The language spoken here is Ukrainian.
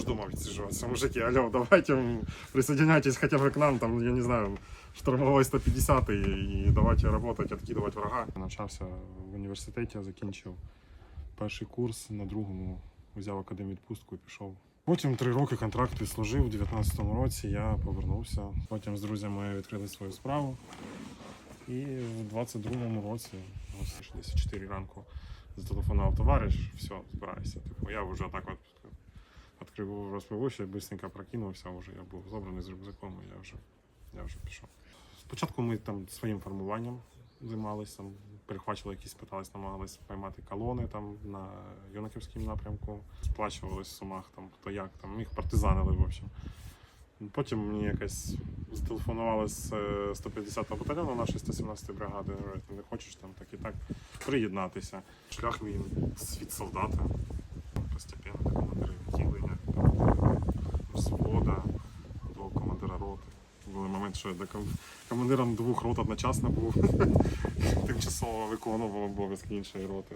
ж дома відсиджуватися, мужики, алло, давайте присоединяйтесь хотя бы к нам, там, я не знаю, штурмовой 150 и, и давайте работать, откидывать врага. Навчався в університеті, закінчив перший курс, на другому взяв академвідпустку і пішов. Потім три роки контракт відслужив. У 19-му році я повернувся. Потім з друзями відкрили свою справу. І в 22-му році, ось десь 4 ранку, зателефонував товариш, все, збирайся. Типу, я вже так от розпивовище, швидко прокинувся, вже я був зобраний з рюкзаком, і я вже, я вже пішов. Спочатку ми там своїм формуванням займалися, там, перехвачували якісь, питались, намагались поймати колони там на Юнаківському напрямку, сплачувались в сумах, там хто як, там їх партизанили, в общем. Потім мені якось зателефонували з е, 150-го батальйону нашої 117-ї бригади. говорять, не хочеш там так і так приєднатися. Шлях мій світ солдата. Були моменти, що я командиром двох рот одночасно був. Тимчасово виконував обов'язки іншої роти.